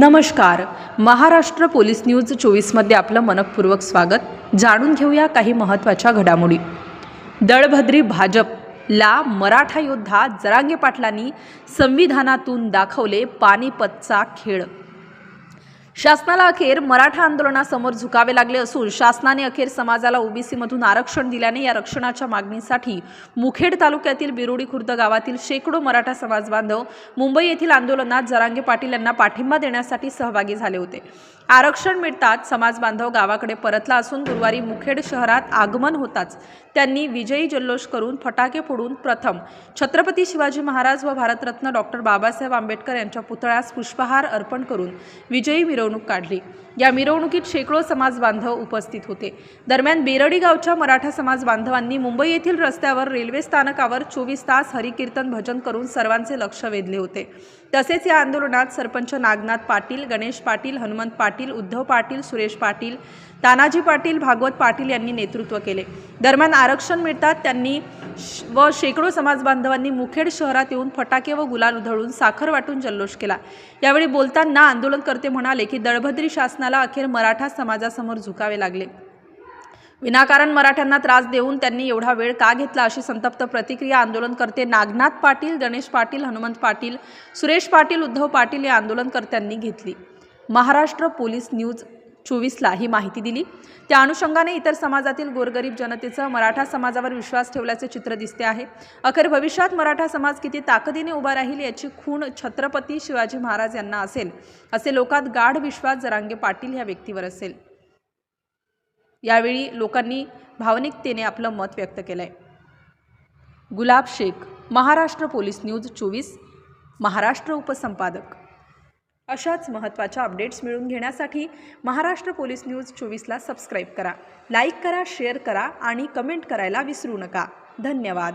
नमस्कार. Maharashtra police news चोवीसमध्ये आपलं मनपूर्वक स्वागत. जाणून घेऊया काही महत्त्वाच्या घडामोडी. दळभद्री भाजपला मराठा योद्धा जरांगे पाटलांनी संविधानातून दाखवले पानिपतचा खेळ. शासनाला अखेर मराठा आंदोलनासमोर झुकावे लागले असून शासनाने अखेर समाजाला ओबीसीमधून आरक्षण दिल्याने या रक्षणाच्या मागणीसाठी मुखेड तालुक्यातील बिरोडी खुर्द गावातील शेकडो मराठा समाज बांधव मुंबई येथील आंदोलनात जरांगे पाटील यांना पाठिंबा देण्यासाठी सहभागी झाले होते. आरक्षण मिळताच समाज बांधव गावाकडे परतला असून गुरुवारी मुखेड शहरात आगमन होताच त्यांनी विजयी जल्लोष करून फटाके फोडून प्रथम छत्रपती शिवाजी महाराज व भारतरत्न डॉक्टर बाबासाहेब आंबेडकर यांच्या पुतळ्यास पुष्पहार अर्पण करून विजयी मिरवणूक काढली. या मिरवणुकीत शेकडो समाज बांधव उपस्थित होते. दरम्यान बेरडी गावच्या मराठा समाज बांधवांनी मुंबई येथील रस्त्यावर रेल्वे स्थानकावर चोवीस तास हरिकीर्तन भजन करून सर्वांचे लक्ष वेधले होते. तसेच या आंदोलनात सरपंच नागनाथ पाटील गणेश पाटील हनुमंत पाटील उद्धव पाटील सुरेश पाटील तानाजी पाटील भागवत पाटील यांनी नेतृत्व केले. दरम्यान आरक्षण मिळतात त्यांनी व शेकडो समाज बांधवांनी मुखेड शहरात येऊन फटाके व गुलाल उधळून साखर वाटून जल्लोष केला. यावेळी बोलताना आंदोलनकर्ते म्हणाले की दळभद्री शासनाला अखेर मराठा समाजासमोर झुकावे लागले. विनाकारण मराठ्यांना त्रास देऊन त्यांनी एवढा वेळ का घेतला अशी संतप्त प्रतिक्रिया आंदोलनकर्ते नागनाथ पाटील गणेश पाटील हनुमंत पाटील सुरेश पाटील उद्धव पाटील या आंदोलनकर्त्यांनी घेतली. महाराष्ट्र पोलीस न्यूज चोवीसला ही माहिती दिली. त्या अनुषंगाने इतर समाजातील गोरगरीब जनतेचं मराठा समाजावर विश्वास ठेवल्याचे चित्र दिसते आहे. अखेर भविष्यात मराठा समाज किती ताकदीने उभा राहील याची खूण छत्रपती शिवाजी महाराज यांना असेल असे लोकात गाढ विश्वास जरांगे पाटील या व्यक्तीवर असेल. यावेळी लोकांनी भावनिकतेने आपलं मत व्यक्त केलं आहे गुलाब शेख महाराष्ट्र पोलीस न्यूज चोवीस महाराष्ट्र उपसंपादक. अशाच महत्त्वाच्या अपडेट्स मिळवून घेण्यासाठी महाराष्ट्र पोलीस न्यूज चोवीसला सबस्क्राईब करा. लाईक करा शेअर करा आणि कमेंट करायला विसरू नका. धन्यवाद.